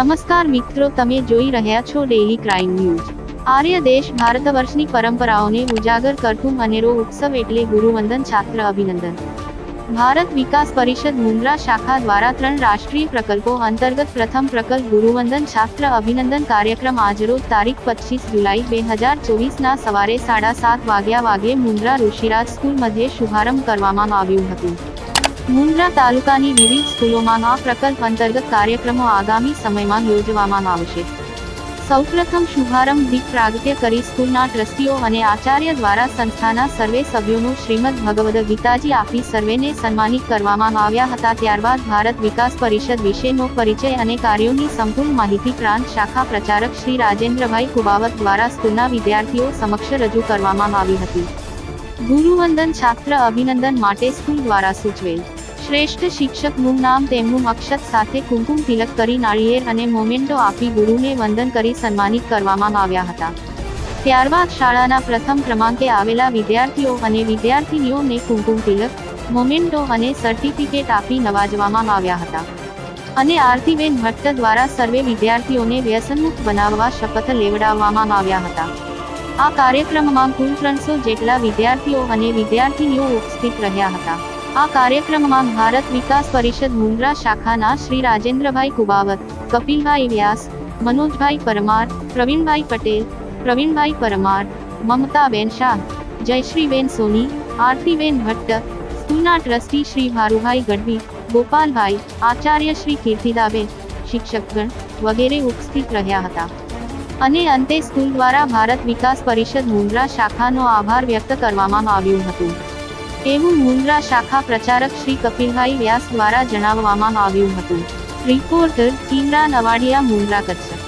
નમસ્કાર મિત્રો, તમે જોઈ રહ્યા છો ડેલી ક્રાઇમ ન્યૂઝ આર્ય દેશ ભારત વર્ષની પરંપરાઓને ઉજાગર કરતું અનેરો ઉત્સવ એટલે ગુરુવંદન, છાત્ર અભિનંદન. ભારત વિકાસ પરિષદ મુન્દ્રા શાખા દ્વારા ત્રણ રાષ્ટ્રીય પ્રકલ્પો અંતર્ગત પ્રથમ પ્રકલ્પ ગુરુવંદન, છાત્ર અભિનંદન કાર્યક્રમ આજરોજ તારીખ પચીસ જુલાઈ બે હજાર ચોવીસના સવારે સાડા સાત વાગ્યા વાગે મુન્દ્રા ઋષિરાજ સ્કૂલ મધ્યે શુભારંભ કરવામાં આવ્યું હતું. મુન્દ્રા તાલુકાની વિવિધ સ્કૂલોમાં આ પ્રકલ્પ અંતર્ગત કાર્યક્રમો આગામી સમયમાં યોજવામાં આવશે. સૌપ્રથમ શુભારંભ દીપ પ્રાગટ્ય કરી સ્કૂલના ટ્રસ્ટીઓ અને આચાર્ય દ્વારા સંસ્થાના સર્વે સભ્યોનું શ્રીમદ ભગવદ ગીતાજી આપી સર્વેને સન્માનિત કરવામાં આવ્યા હતા. ત્યારબાદ ભારત વિકાસ પરિષદ વિશેનો પરિચય અને કાર્યોની સંપૂર્ણ માહિતી પ્રાંત શાખા પ્રચારક શ્રી રાજેન્દ્રભાઈ કુબાવત દ્વારા સ્કૂલના વિદ્યાર્થીઓ સમક્ષ રજૂ કરવામાં આવી હતી. ગુરુવંદન, છાત્ર અભિનંદન માટે સ્કૂલ દ્વારા સૂચવેલ. શ્રેષ્ઠ શિક્ષકનું નામ તેમનું અક્ષત સાથે કુમકુમ તિલક કરી નાળિયેર અને મોમેન્ટો આપી ગુરુને વંદન કરી સન્માનિત કરવામાં આવ્યા હતા. ત્યારબાદ શાળાના પ્રથમ ક્રમાંકે આવેલા વિદ્યાર્થીઓ અને વિદ્યાર્થીનીઓને કુમકુમ તિલક, મોમેન્ટો અને સર્ટિફિકેટ આપી નવાજવામાં આવ્યા હતા. અને આરતીબેન ભટ્ટ દ્વારા સર્વે વિદ્યાર્થીઓને વ્યસનમુક્ત બનાવવા શપથ લેવડાવવામાં આવ્યા હતા. આ કાર્યક્રમમાં કુલ ત્રણસો જેટલા વિદ્યાર્થીઓ અને વિદ્યાર્થીનીઓ ઉપસ્થિત રહ્યા હતા. આ કાર્યક્રમમાં ભારત વિકાસ પરિષદ મુન્દ્રા શાખાના શ્રી રાજેન્દ્રભાઈ કુબાવત, કપિલભાઈ વ્યાસ, મનોજભાઈ પરમાર, પ્રવીણભાઈ પટેલ, પ્રવીણભાઈ પરમાર, મમતાબેન શાહ, જયશ્રીબેન સોની, આરતીબેન ભટ્ટ, સ્કૂલના ટ્રસ્ટી શ્રી ભારુભાઈ ગઢવી, ગોપાલભાઈ, આચાર્ય શ્રી કીર્તિદાબેન, શિક્ષકગણ વગેરે ઉપસ્થિત રહ્યા હતા. અને અંતે સ્કૂલ દ્વારા ભારત વિકાસ પરિષદ મુન્દ્રા શાખાનો આભાર વ્યક્ત કરવામાં આવ્યું હતું. એવું મુન્દ્રા શાખા પ્રચારક શ્રી કપિલભાઈ વ્યાસ દ્વારા જણાવવામાં આવ્યું હતું. રિપોર્ટર ઇમરાન અવાડિયા મુન્દ્રા કચ્છ.